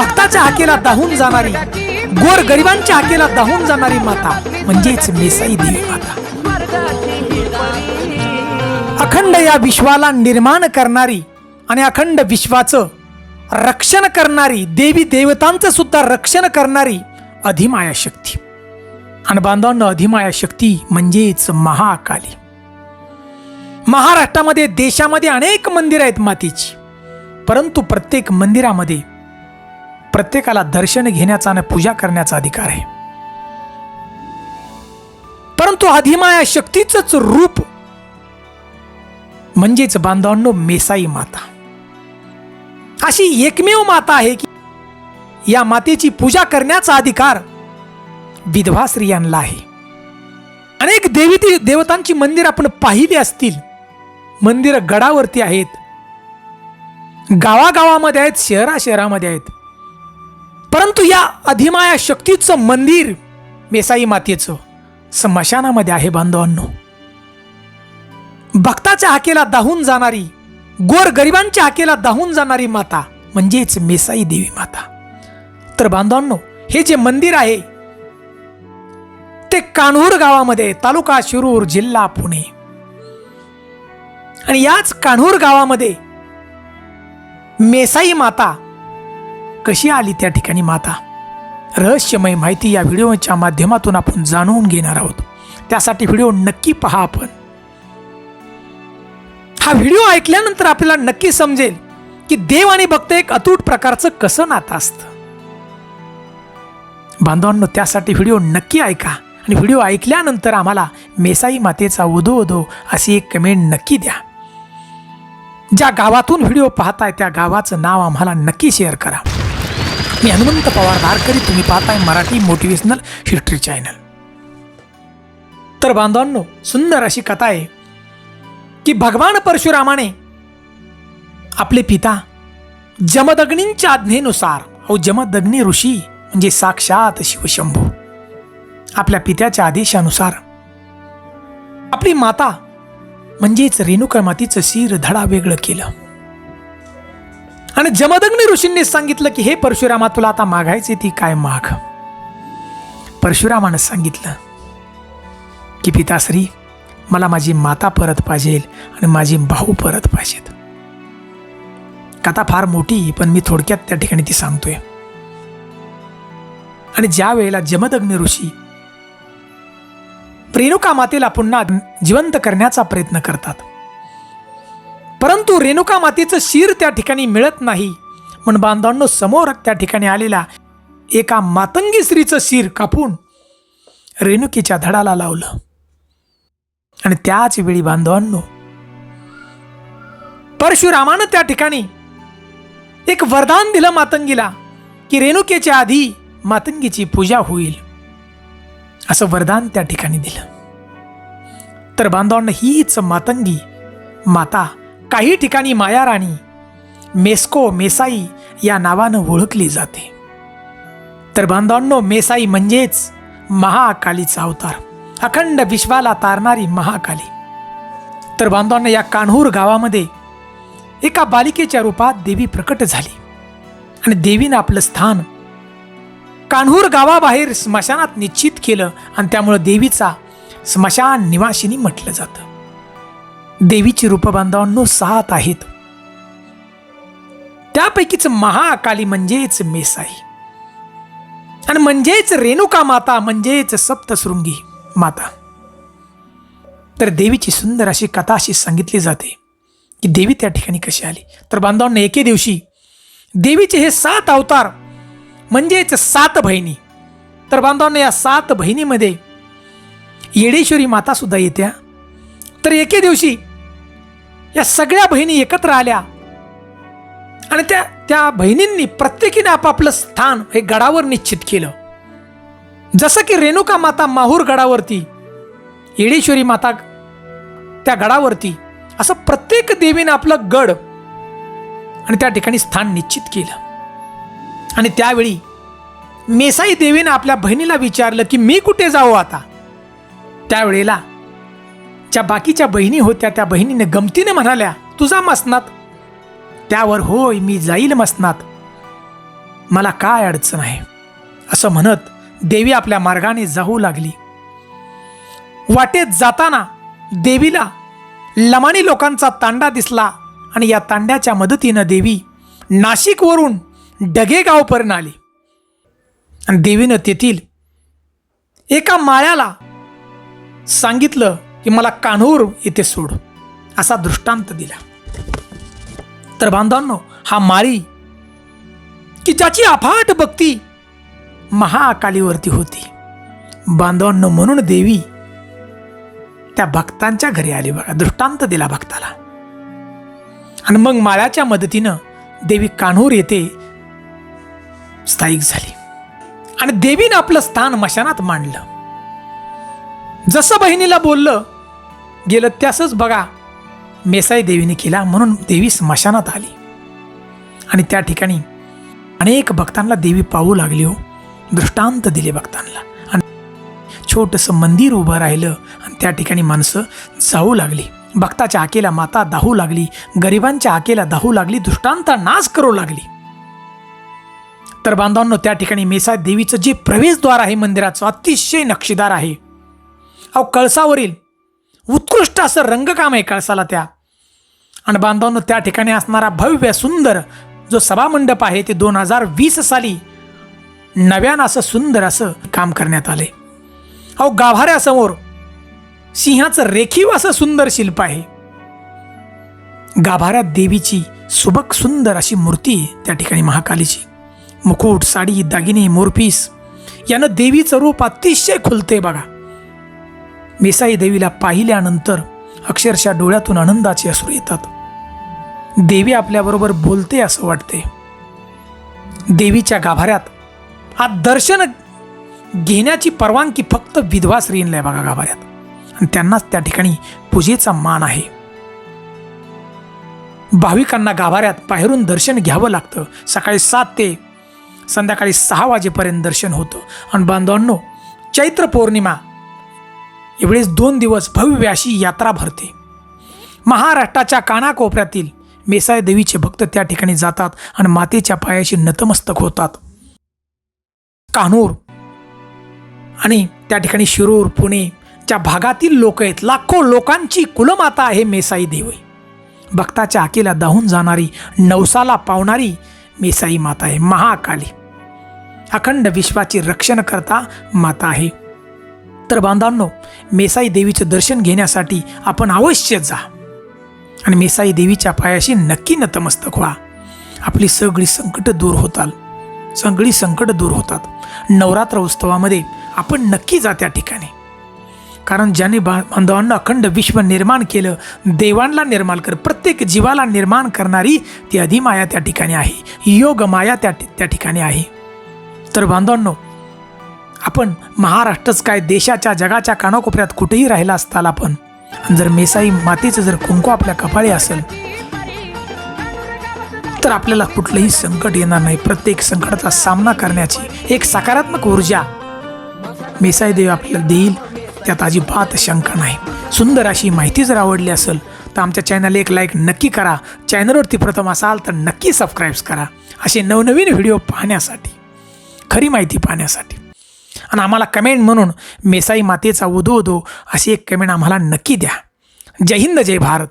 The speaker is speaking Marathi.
भक्ताच्या हाकेला दाहून जाणारी गोर गरिबांच्या हाकेला दाहून जाणारी माता म्हणजेच मेसाई देवी माता. अखंड या विश्वाला निर्माण करणारी आणि अखंड विश्वाचं रक्षण करणारी देवी देवतांचं सुद्धा रक्षण करणारी अधिमाया शक्ती. आणि बांधवांना अधिमाया शक्ती म्हणजेच महाकाली. महाराष्ट्रामध्ये देशामध्ये अनेक मंदिरं आहेत मातीची परंतु प्रत्येक मंदिरामध्ये प्रत्येकाला दर्शन घेण्याचा आणि पूजा करण्याचा अधिकार आहे. परंतु अधिमाया शक्तीचंच रूप म्हणजेच बांधवांनो मेसाई माता. अशी एकमेव माता आहे की या मातेची पूजा करण्याचा अधिकार विधवा स्त्रियांना आहे. अनेक देवी देवतांची मंदिर आपण पाहिली असतील. मंदिर गडावरती आहेत. गावागावामध्ये आहेत शहरा शहरामध्ये आहेत. परंतु या अधिमाया शक्तीचं मंदिर मेसाई मातेचं स्मशानामध्ये आहे बांधवांनो. भक्ताच्या हाकेला दाहून जाणारी गोर गरिबांच्या हाकेला दाहून जाणारी माता म्हणजेच मेसाई देवी माता. तर बांधवांनो हे जे मंदिर आहे ते कान्हूर गावामध्ये तालुका शिरूर जिल्हा पुणे. आणि याच कान्हूर गावामध्ये मेसाई माता कशी आली त्या ठिकाणी माता? रहस्यमय माहिती या व्हिडिओच्या माध्यमातून आपण जाणून घेणार आहोत. त्यासाठी व्हिडिओ नक्की पहा आपण. हा व्हिडिओ ऐकल्यानंतर आपल्याला नक्की समजेल की देव आणि भक्त एक अतूट प्रकारचं कसं नातं असतं. बांधवांनो त्यासाठी व्हिडिओ नक्की ऐका आणि व्हिडिओ ऐकल्यानंतर आम्हाला मेसाई मातेचा उदो वधो अशी एक कमेंट नक्की द्या. ज्या गावातून व्हिडिओ पाहताय त्या गावाचं नाव आम्हाला नक्की शेअर करा. मी हनुमंत पवार धारकरी तुम्ही पाहताय मराठी मोटिवेशनल हिस्ट्री चॅनल तर बांधवांनो सुंदर अशी कथा आहे की भगवान परशुरामाने आपले पिता जमदग्नींच्या आज्ञेनुसार अहो जमदग्नी ऋषी म्हणजे साक्षात शिवशंभू आपल्या पित्याच्या आदेशानुसार आपली माता म्हणजेच रेणुका मातीचं शिर धडा वेगळं केलं. आणि जमदग्नी ऋषींनी सांगितलं की हे परशुरामा तुला आता मागायचे ती काय माग? परशुरामानं सांगितलं की पिताश्री मला माझी माता परत पाहिजे आणि माझी भाऊ परत पाहिजेत. कथा फार मोठी पण मी थोडक्यात त्या ठिकाणी ती सांगतोय. आणि ज्या वेळेला जमदग्नी ऋषी रेणुका मातेला पुन्हा जिवंत करण्याचा प्रयत्न करतात परंतु रेणुका मातेचं शिर त्या ठिकाणी मिळत नाही. म्हणून बांधवांनो समोर त्या ठिकाणी आलेला एका मातंगी स्त्रीचं शिर कापून रेणुकीच्या धडाला लावलं. आणि त्याच वेळी बांधवांनो परशुरामानं त्या ठिकाणी एक वरदान दिलं मातंगीला की रेणुकेच्या आधी मातंगीची पूजा होईल. असं वरदान त्या ठिकाणी दिलं. तर बांधवांना हीच मातंगी माता काही ठिकाणी मायाराणी मेस्को मेसाई या नावानं ओळखली जाते. तर बांधवांनो मेसाई म्हणजेच महाकालीचा अवतार. अखंड विश्वाला तारणारी महाकाली. तर बांधवांना या कान्हूर गावामध्ये एका बालिकेच्या रूपात देवी प्रकट झाली. आणि देवीनं आपलं स्थान कान्हूर गावाबाहेर स्मशानात निश्चित केलं आणि त्यामुळं देवीचा स्मशान निवासिनी म्हटलं जातं. देवीची रूपबांधवांनो सात आहेत. त्यापैकीच महाकाली म्हणजेच मेसाई. आणि म्हणजेच रेणुका माता म्हणजेच सप्तशृंगी माता. तर देवीची सुंदर अशी कथा अशी सांगितली जाते की देवी त्या ठिकाणी कशी आली. तर बांधवांना एके दिवशी देवीचे हे सात अवतार म्हणजेच सात बहिणी. तर बांधवांना या सात बहिणीमध्ये येडेश्वरी माता सुद्धा येत्या. तर एके दिवशी या सगळ्या बहिणी एकत्र आल्या. आणि त्या त्या बहिणींनी प्रत्येकीने आपापलं स्थान हे गडावर निश्चित केलं. जसं की रेणुका माता माहूर गडावरती येडेश्वरी माता त्या गडावरती असं प्रत्येक देवीने आपलं गड आणि त्या ठिकाणी स्थान निश्चित केलं. आणि त्यावेळी मेसाई देवीने आपल्या बहिणीला विचारलं की मी कुठे जाऊ आता? त्यावेळेला ज्या बाकीच्या बहिणी होत्या त्या बहिणीने गमतीने म्हणाल्या तुझा मसनात. त्यावर होय मी जाईल मसनात. मला काय अडचण आहे? असं म्हणत देवी आपल्या मार्गाने जाऊ लागली. वाटेत जाताना देवीला लमाणी लोकांचा तांडा दिसला आणि या तांड्याच्या मदतीनं देवी नाशिकवरून डगेगावपर्यंत आली. आणि देवीनं तेथील एका माळ्याला सांगितलं की मला कान्हूर येथे सोड असा दृष्टांत दिला. तर बांधवांनो हा माळी की ज्याची अफाट भक्ती महाअकालीवरती होती. बांधवांनो म्हणून देवी त्या भक्तांच्या घरी आली बघा दृष्टांत दिला भक्ताला. आणि मग माळ्याच्या मदतीनं देवी कान्हूर येथे स्थायिक झाली. आणि देवीनं आपलं स्थान मशानात मांडलं. जसं बहिणीला बोललं गेलं त्यासच बघा मेसाई देवीने केला म्हणून देवी स्मशानात आली. आणि त्या ठिकाणी अनेक भक्तांना देवी पाहू लागली हो दृष्टांत दिले भक्तांना. आणि छोटंसं मंदिर उभं राहिलं आणि त्या ठिकाणी माणसं जाऊ लागली. भक्ताच्या आकेला माता दाहू लागली गरिबांच्या आकेला दाहू लागली दृष्टांत नाश करू लागली. तर बांधवांनो त्या ठिकाणी मेसाई देवीचं जे प्रवेशद्वार आहे मंदिराचं अतिशय नक्षीदार आहे. अहो कळसावरील. उत्कृष्ट असं रंगकाम आहे कळसाला त्या. आणि बांधवांनो त्या ठिकाणी असणारा भव्य सुंदर जो सभामंडप आहे ते दोन हजार वीस साली नव्यानं असं सुंदर असं काम करण्यात आले. अहो गाभाऱ्यासमोर सिंहाचं रेखीव असं सुंदर शिल्प आहे. गाभाऱ्यात देवीची सुबक सुंदर अशी मूर्ती त्या ठिकाणी महाकालीची. मुकुट साडी दागिने मोरपीस यानं देवीचं रूप अतिशय खुलते बघा. मेसाई देवीला पाहिल्यानंतर अक्षरशः डोळ्यातून आनंदाचे असू येतात. देवी आपल्याबरोबर बोलते असं वाटते. देवीच्या गाभाऱ्यात हा दर्शन घेण्याची परवानगी फक्त विधवा स्त्रींना आहे बघा गाभाऱ्यात. आणि त्यांनाच त्या ठिकाणी पूजेचा मान आहे. भाविकांना गाभाऱ्यात बाहेरून दर्शन घ्यावं लागतं. सकाळी सात ते संध्याकाळी सहा वाजेपर्यंत दर्शन होतं. आणि बांधवांनो चैत्र पौर्णिमा एवढेच दोन दिवस भव्य अशी यात्रा भरते. महाराष्ट्राच्या कानाकोपऱ्यातील मेसाय देवीचे भक्त त्या ठिकाणी जातात आणि मातेच्या पायाशी नतमस्तक होतात. कान्हूर आणि त्या ठिकाणी शिरूर पुणे ज्या भागातील लोक आहेत लाखो लोकांची कुलमाता आहे मेसाई देवी. भक्ताच्या आकेला दाहून जाणारी नवसाला पावणारी मेसाई माता आहे महाकाली. अखंड विश्वाची रक्षण करता माता आहे. तर बांधांनो मेसाई देवीचं दर्शन घेण्यासाठी आपण अवश्य जा. आणि मेसाई देवीच्या पायाशी नक्की नतमस्तक व्हा. आपली सगळी संकट दूर होताल सगळी संकट दूर होतात. नवरात्र उत्सवामध्ये आपण नक्की जा त्या ठिकाणी. कारण ज्याने बांधवांना अखंड विश्व निर्माण केलं देवांना निर्माण कर प्रत्येक जीवाला निर्माण करणारी ती अधिमाया त्या ठिकाणी आहे. योग माया त्या त्या ठिकाणी आहे. तर बांधवांनो आपण महाराष्ट्रच काय देशाच्या जगाच्या कानाकोपऱ्यात कुठेही राहिला असताल आपण. जर मेसाई मातीचं जर कुंकू आपल्या कपाळी असेल तर आपल्याला कुठलंही संकट येणार नाही. प्रत्येक संकटाचा सामना करण्याची एक सकारात्मक ऊर्जा मेसाई देव आपल्याला देईल त्यात अजिबात शंका नाही. सुंदर अशी माहिती जर आवडली असेल तर आमच्या चॅनल एक लाईक नक्की करा. चॅनलवरती प्रथम असाल तर नक्की सबस्क्राईब्स करा. असे नवनवीन व्हिडिओ पाहण्यासाठी खरी माहिती पाहण्यासाठी. आणि आम्हाला कमेंट म्हणून मेसाई मातेचा उदो उदो अशी एक कमेंट आम्हाला नक्की द्या. जय हिंद जय भारत.